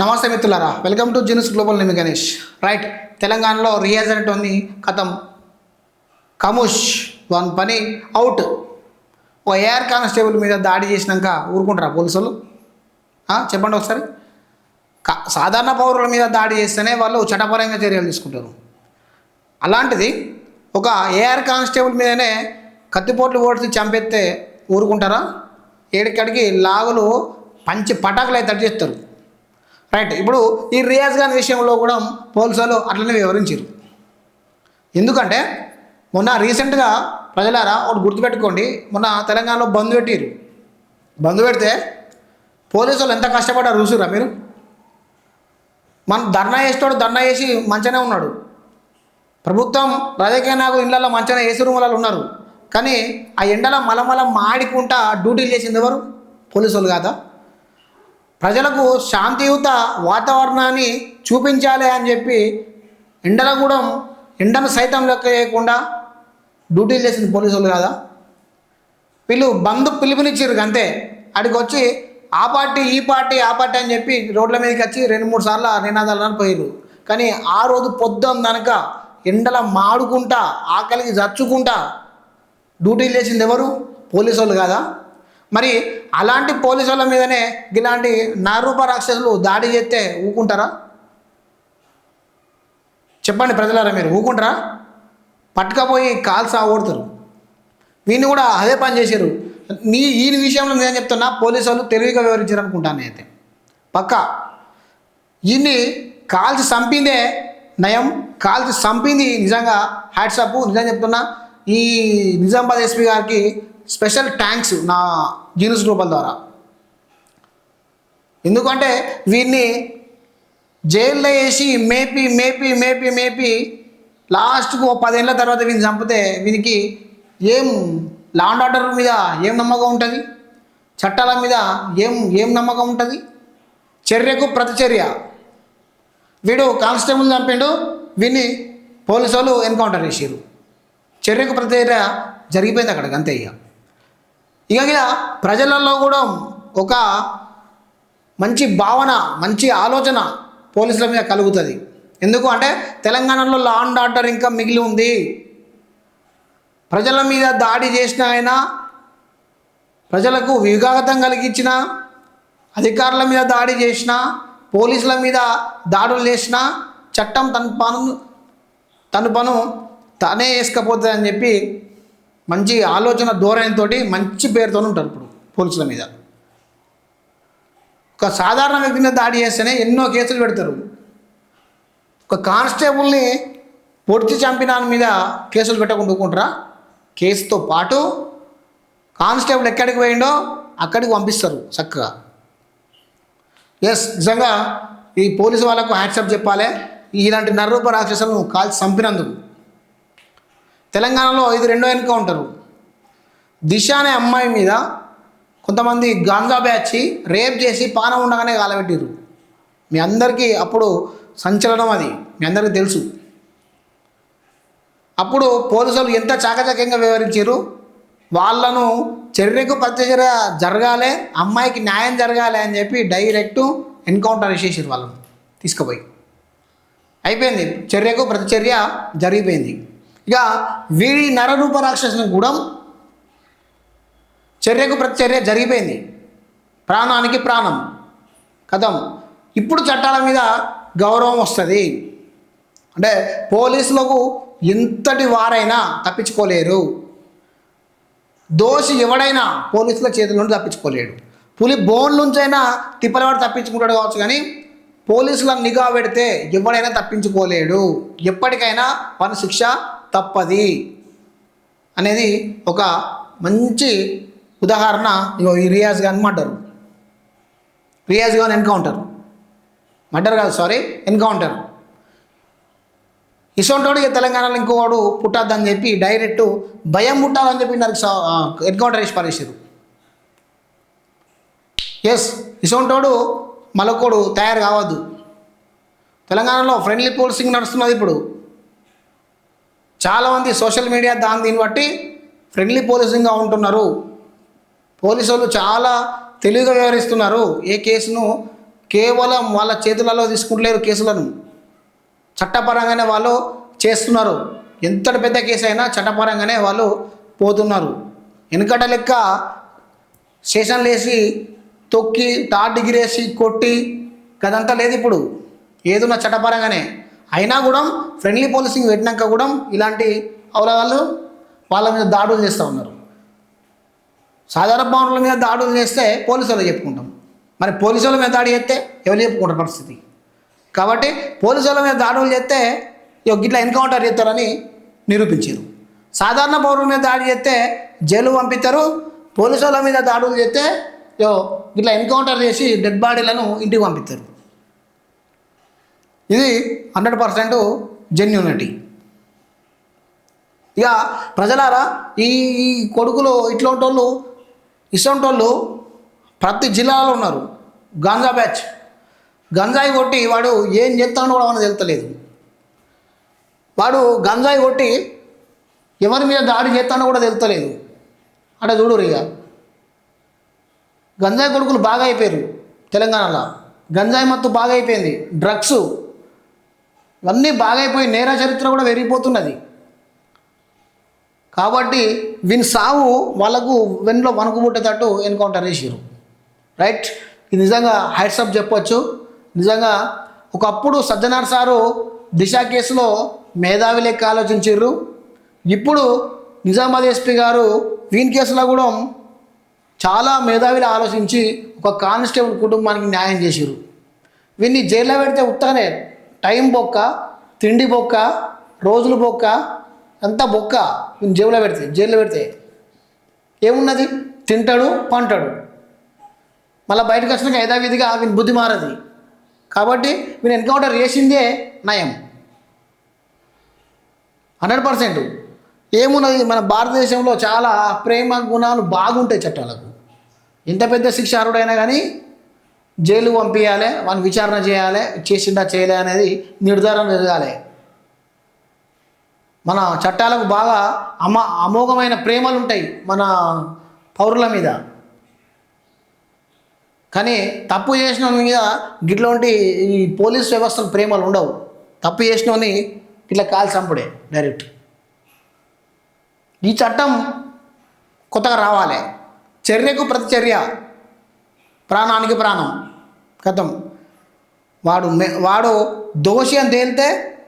నమస్తే మిత్రులారా welcome to జినస్ global నిమి గణేష్. రైట్ తెలంగాణలో రియాజ్ అనేటువంటి కథం. కముష్ వన్ పని అవుట్. ఓ ఏఆర్ కానిస్టేబుల్ మీద దాడి చేసినాక ఊరుకుంటారా పోలీసులు? చెప్పండి ఒకసారి. సాధారణ పౌరుల మీద దాడి చేస్తేనే వాళ్ళు చట్టపరంగా చర్యలు తీసుకుంటారు. అలాంటిది ఒక ఏఆర్ కానిస్టేబుల్ మీదనే కత్తిపోట్లు ఓడిసి చంపేస్తే ఊరుకుంటారా? ఏడికడికి లాగులు పంచి పటాకులు అయితే చేస్తారు రైట్ ఇప్పుడు ఈ రియాజ్ ఖాన్ విషయంలో కూడా పోలీసులు అట్లనే వివరించారు. ఎందుకంటే మొన్న రీసెంట్గా ప్రజలారా ఒకటి గుర్తుపెట్టుకోండి. మొన్న తెలంగాణలో బంద్ పెట్టారు బంద్ పెడితే పోలీసు వాళ్ళు ఎంత కష్టపడ్డారు చూసిరా మీరు? మన ధర్నా చేసేటోడు ధర్నా చేసి మంచనే ఉన్నాడు. ప్రభుత్వం రాజకీయ నాయకులు ఇళ్ళల్లో మంచనే ఏసీ రూములలో ఉన్నారు. కానీ ఆ ఎండల మలమల మాడికుంటా డ్యూటీలు చేసింది ఎవరు? పోలీసులు కాదా? ప్రజలకు శాంతియుత వాతావరణాన్ని చూపించాలి అని చెప్పి ఎండల కూడా ఎండను సైతం లెక్క చేయకుండా డ్యూటీలు చేసింది పోలీసులు కాదా. వీళ్ళు బంధు పిలుపునిచ్చారు అంతే. అడికి వచ్చి ఆ పార్టీ ఈ పార్టీ ఆ పార్టీ అని చెప్పి రోడ్ల మీదకి వచ్చి రెండు మూడు సార్లు నినాదాలను పోయారు కానీ ఆ రోజు పొద్దున్న కనుక ఎండల మాడుకుంటా ఆకలికి చచ్చుకుంటా డ్యూటీలు చేసింది ఎవరు? పోలీసు వాళ్ళు కాదా. మరి అలాంటి పోలీసుల మీదనే ఇలాంటి నారూప రాక్షసులు దాడి చేస్తే ఊకుంటారా? చెప్పండి ప్రజలారా మీరు ఊకుంటారా? పట్టుకపోయి కాల్స్ ఆగొడతారు వీళ్ళు కూడా అదే పని చేశారు. నీ ఈ విషయంలో నేను చెప్తున్నా పోలీసు వాళ్ళు తెలివిగా వివరించారు అనుకుంటాను అయితే పక్క. ఇన్ని కాల్చి చంపిందే నయం కాల్చి చంపింది నిజంగా హ్యాట్సప్ నిజం చెప్తున్నా. ఈ నిజామాబాద్ ఎస్పీ గారికి స్పెషల్ థ్యాంక్స్ నా జీనస్ గ్రూపుల ద్వారా. ఎందుకంటే వీడిని జైల్లో వేసి మేపి మేపి మేపి మేపి లాస్ట్కు ఓ పదేళ్ళ తర్వాత వీని చంపితే వీనికి ఏం లా అండ్ ఆర్డర్ మీద ఏం నమ్మకం ఉంటుంది? చట్టాల మీద ఏం ఏం నమ్మకం ఉంటుంది? చర్యకు ప్రతిచర్య. వీడు కానిస్టేబుల్ చంపిండు వీడిని పోలీసు వాళ్ళు ఎన్కౌంటర్ చేసారు చర్యకు ప్రతిచర్య జరిగిపోయింది అక్కడికి అంతే ఇక ఇక ప్రజలలో కూడా ఒక మంచి భావన మంచి ఆలోచన పోలీసుల మీద కలుగుతుంది. ఎందుకు అంటే తెలంగాణలో లా అండ్ ఆర్డర్ ఇంకా మిగిలి ఉంది. ప్రజల మీద దాడి చేసిన ఆయన ప్రజలకు విఘాతం కలిగించిన అధికారుల మీద దాడి చేసిన పోలీసుల మీద దాడులు చేసిన చట్టం తన పను తన పను తానే వేసుకపోతుంది అని చెప్పి మంచి ఆలోచన ధోరణితో మంచి పేరుతో ఉంటారు ఇప్పుడు పోలీసుల మీద. ఒక సాధారణ వ్యక్తి మీద దాడి చేస్తేనే ఎన్నో కేసులు పెడతారు. ఒక కానిస్టేబుల్ని పొడిచి చంపిన మీద కేసులు పెట్టకుండా కేసుతో పాటు కానిస్టేబుల్ ఎక్కడికి పోయిండో అక్కడికి పంపిస్తారు చక్కగా. ఎస్ నిజంగా ఈ పోలీసు వాళ్ళకు హ్యాట్సప్ చెప్పాలి. ఇలాంటి నర్రూప రాక్షసులను కాల్చి చంపినందుకు. తెలంగాణలో ఇది రెండో ఎన్కౌంటరు దిశ అనే అమ్మాయి మీద కొంతమంది గాంజా బ్యాచి రేప్ చేసి పానం ఉండగానే కాలబెట్టిరు మీ అందరికీ అప్పుడు సంచలనం అది. మీ అందరికీ తెలుసు. అప్పుడు పోలీసులు ఎంత చాకచక్యంగా వివరించారు వాళ్ళను చర్యకు ప్రత్యచర్య జరగాలి అమ్మాయికి న్యాయం జరగాలి అని చెప్పి డైరెక్ట్ ఎన్కౌంటర్ చేసేసారు వాళ్ళని తీసుకుపోయి. అయిపోయింది. చర్యకు ప్రతిచర్య జరిగిపోయింది. ఇక వీడి నరరూప రాక్షసుని కూడా చర్యకు ప్రతిచర్య జరిగిపోయింది. ప్రాణానికి ప్రాణం. కథం. ఇప్పుడు చట్టాల మీద గౌరవం వస్తుంది. అంటే పోలీసులకు ఎంతటి వారైనా తప్పించుకోలేరు. దోషి ఎవడైనా పోలీసుల చేతుల నుండి తప్పించుకోలేడు. పులి బోన్ నుంచైనా తిప్పలవాడు తప్పించుకుంటాడు కావచ్చు కానీ పోలీసుల నిఘా పెడితే ఎవడైనా తప్పించుకోలేడు. ఎప్పటికైనా వారి శిక్ష తప్పది అనేది ఒక మంచి ఉదాహరణ. ఇగో ఈ రియాజ్ గాని మర్డర్. రియాజ్ గాని ఎన్కౌంటర్. మర్డర్ కాదు సారీ ఎన్కౌంటర్. ఇసోంటోడు ఇక తెలంగాణలో ఇంకోవాడు పుట్టద్దని చెప్పి డైరెక్ట్ భయం పుట్టాలని చెప్పి నాకు ఎన్కౌంటర్ చేసి పడేసారు ఎస్ ఇసోంటోడు మలకోడు తయారు కావద్దు. తెలంగాణలో ఫ్రెండ్లీ పోలీసింగ్ నడుస్తున్నది ఇప్పుడు. చాలామంది సోషల్ మీడియా దాని దీన్ని బట్టి ఫ్రెండ్లీ పోలీసింగ్గా ఉంటున్నారు. పోలీసు వాళ్ళు చాలా తెలివిగా వ్యవహరిస్తున్నారు. ఏ కేసును కేవలం వాళ్ళ చేతులలో తీసుకుంటలేరు కేసులను. చట్టపరంగానే వాళ్ళు చేస్తున్నారు. ఎంత పెద్ద కేసు అయినా చట్టపరంగానే వాళ్ళు పోతున్నారు. వెనుకట లెక్క స్టేషన్లు వేసి తొక్కి థర్డ్ డిగ్రీ వేసి కొట్టి గదంతా లేదు ఇప్పుడు. ఏదున్నా చట్టపరంగానే. అయినా కూడా ఫ్రెండ్లీ పోలీసింగ్ పెట్టినాక కూడా ఇలాంటి అవలగాళ్ళు వాళ్ళ మీద దాడులు చేస్తూ ఉన్నారు. సాధారణ పౌరుల మీద దాడులు చేస్తే పోలీసు వాళ్ళు చెప్పుకుంటాం. మరి పోలీసు వాళ్ళ మీద దాడి చేస్తే ఎవరు చెప్పుకుంటారు పరిస్థితి? కాబట్టి పోలీసు వాళ్ళ మీద దాడులు చేస్తే ఇగో గిట్లా ఎన్కౌంటర్ చేస్తారని నిరూపించారు. సాధారణ పౌరుల మీద దాడి చేస్తే జైలు పంపిస్తారు. పోలీసు వాళ్ళ మీద దాడులు చేస్తే ఇట్లా ఎన్కౌంటర్ చేసి డెడ్ బాడీలను ఇంటికి పంపిస్తారు. ఇది హండ్రెడ్ పర్సెంట్ జెన్యునిటీ ఇక ప్రజలారా ఈ ఈ కొడుకులు ఇట్లాంటి వాళ్ళు వాళ్ళు ప్రతి జిల్లాలో ఉన్నారు. గంజా బ్యాచ్. గంజాయి కొట్టి వాడు ఏం చేస్తానో కూడా మనకు తెలుస్తలేదు. వాడు గంజాయి కొట్టి ఎవరి మీద దాడి చేస్తానో కూడా తెలుస్తలేదు. అంటే చూడు ఇక. గంజాయి కొడుకులు బాగా అయిపోయారు తెలంగాణలో. గంజాయి మత్తు బాగా అయిపోయింది. డ్రగ్స్ ఇవన్నీ బాగైపోయి నేర చరిత్ర కూడా పెరిగిపోతున్నది. కాబట్టి వీని సావు వాళ్ళకు వెన్నులో వణుకు పుట్టేటట్టు ఎన్కౌంటర్ చేసారు రైట్? ఇది నిజంగా హైట్సప్ చెప్పొచ్చు. నిజంగా ఒకప్పుడు సజ్జనార్ సారు దిశ కేసులో మేధావి లెక్క ఆలోచించారు ఇప్పుడు నిజామాబాద్ ఎస్పీ గారు వీని కేసులో కూడా చాలా మేధావిలు ఆలోచించి ఒక కానిస్టేబుల్ కుటుంబానికి న్యాయం చేసారు వీన్ని జైల్లో పెడితే ఉత్తగానే టైం బొక్క తిండి బొక్క రోజులు బొక్క అంతా బొక్క జేబులో పెడితే జైల్లో పెడితే ఏమున్నది? తింటాడు పంటాడు. మళ్ళీ బయటకు వచ్చినాక యథావిధిగా వీని బుద్ధి మారది. కాబట్టి వీని ఎన్కౌంటర్ చేసిందే నయం. Hundred percent. ఏమున్నది? మన భారతదేశంలో చాలా ప్రేమ గుణాలు బాగుంటాయి చట్టాలకు. ఎంత పెద్ద శిక్ష అర్హుడైనా కానీ జైలు పంపించాలి వాని విచారణ చేయాలి చేసిండా చేయలే అనేది నిర్ధారణ జరగాలి. మన చట్టాలకు బాగా అమ అమోఘమైన ప్రేమలు ఉంటాయి మన పౌరుల మీద. కానీ తప్పు చేసిన మీద గిట్లాంటి ఈ పోలీస్ వ్యవస్థకు ప్రేమలు ఉండవు. తప్పు చేసినవని ఇట్లా కాల్ చంపుడే డైరెక్ట్. ఈ చట్టం కొత్తగా రావాలి. చర్యకు ప్రతి చర్య ప్రాణానికి ప్రాణం. కథం. వాడు మె- వాడు దోషి అని తేలితే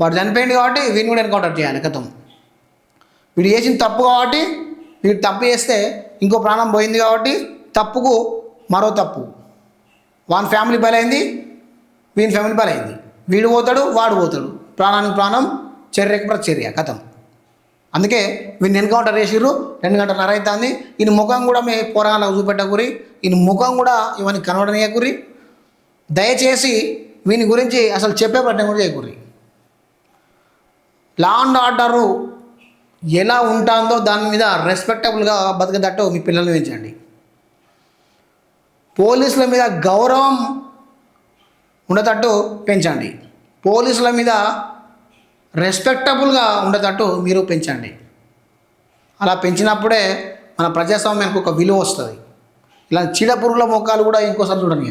వాడు చనిపోయింది కాబట్టి వీడిని కూడా ఎన్కౌంటర్ చేయాలి. కథం. వీడు చేసిన తప్పు కాబట్టి వీడు తప్పు చేస్తే ఇంకో ప్రాణం పోయింది కాబట్టి తప్పుకు మరో తప్పు. వాని ఫ్యామిలీ బలైంది. వీని ఫ్యామిలీ బలైంది. వీడు పోతాడు వాడు పోతాడు. ప్రాణానికి ప్రాణం చర్యకు ప్రచర్య కథం. అందుకే వీళ్ళు ఎన్కౌంటర్ చేసిర్రు రెండు గంటల అవుతుంది ఈయన ముఖం కూడా మీ పోరాలకు చూపెట్టకురి ఈయన ముఖం కూడా ఇవన్నీ కనబడనీయకురి దయచేసి వీని గురించి అసలు చెప్పే ప్రయత్నం కూడా చేయకూరి. లా అండ్ ఆర్డరు ఎలా ఉంటుందో దాని మీద రెస్పెక్టబుల్గా బతికేటట్టు మీ పిల్లల్ని పెంచండి. పోలీసుల మీద గౌరవం ఉండేటట్టు పెంచండి. పోలీసుల మీద రెస్పెక్టబుల్గా ఉండేటట్టు మీరు పెంచండి. అలా పెంచినప్పుడే మన ప్రజాస్వామ్యానికి ఒక విలువ వస్తుంది. ఇలా చీడ పురుగుల మొక్కలు కూడా ఇంకోసారి చూడండి